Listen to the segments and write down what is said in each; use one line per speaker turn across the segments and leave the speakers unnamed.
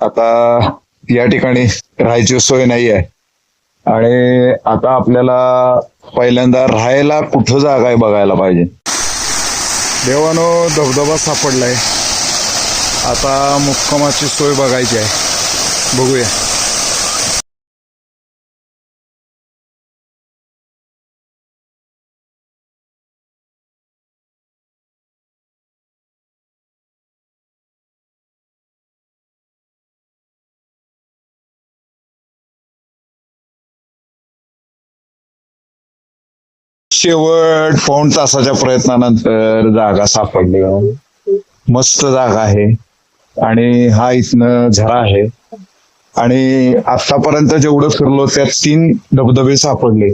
आता या ठिकाणी राहायची सोय नाही आहे. आणि आता आपल्याला पहिल्यांदा राहायला कुठं जागा आहे बघायला पाहिजे. देवानो धबधबा सापडलाय. आता मुक्कामाची सोय बघायची आहे. बघूया. शेवट पाऊण तासाच्या प्रयत्नानंतर जागा सापडली? मस्त जागा आहे. आणि हा इथनं झरा आहे. आणि आतापर्यंत जेवढं फिरलो त्यात तीन धबधबे सापडले.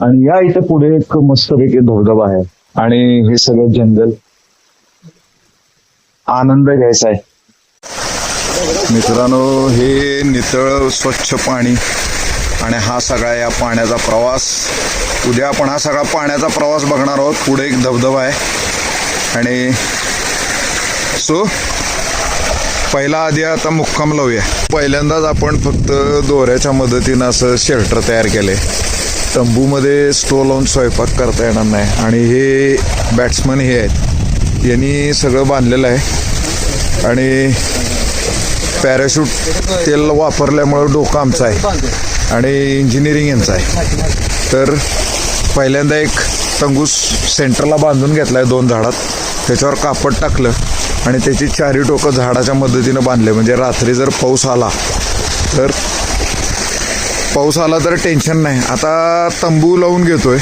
आणि या इथं पुढे एक मस्तपैकी धबधबा आहे. आणि हे सगळं जंगल. आनंद घ्यायचा आहे. मित्रांनो हे नितळ स्वच्छ पाणी आणि हा सगळा या पाण्याचा प्रवास. उद्या आपण हा सगळा पाण्याचा प्रवास बघणार आहोत. पुढे एक धबधबा आहे. आणि सो पहिला आधी आता मुक्काम लावूया. पहिल्यांदाच आपण फक्त दोऱ्याच्या मदतीनं असं शेल्टर तयार केले तंबूमध्ये स्टो लावून स्वयंपाक करता येणार नाही. आणि हे बॅट्समन हे आहेत. यांनी सगळं बांधलेलं आहे. आणि पॅराशूट तेल वापरल्यामुळं डोकं आमचं आहे. आणि इंजिनिअरिंग यांचं आहे. तर पहिल्यांदा एक तंगूस सेंटरला बांधून घेतलाय दोन झाडात. त्याच्यावर कापड टाकलं आणि त्याची चारी टोकं झाडाच्या मदतीनं बांधले. म्हणजे रात्री जर पाऊस आला तर पाऊस आला तर टेन्शन नाही. आता तंबू लावून घेतोय.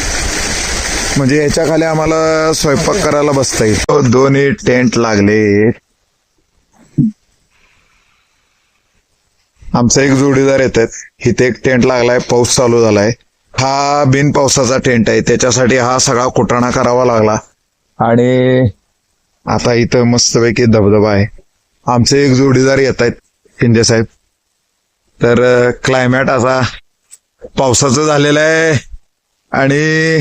म्हणजे याच्या खाली आम्हाला स्वयंपाक करायला बसता येईल. दोन्ही टेंट लागले आमचा एक जोडीदार येत आहेत इथे एक टेंट लागलाय पाऊस चालू झालाय. हा बिन पावसाचा टेंट आहे. त्याच्यासाठी हा सगळा कुटाणा करावा लागला. आणि आता इथं मस्तपैकी धबधबा आहे. आमचे एक जोडीदार येत आहेत शिंदे साहेब. तर क्लायमॅट असा पावसाचं झालेलं आहे. आणि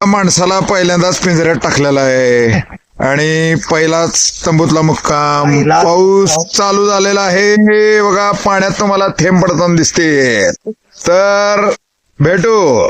माणसाला पहिल्यांदाच पिंजऱ्यात टाकलेला आहे. आणि पहिलाच तंबूतला मुक्काम. पाऊस चालू झालेला आहे. हे बघा पाण्यात तुम्हाला थेंब पडताना दिसते. तर भेटू.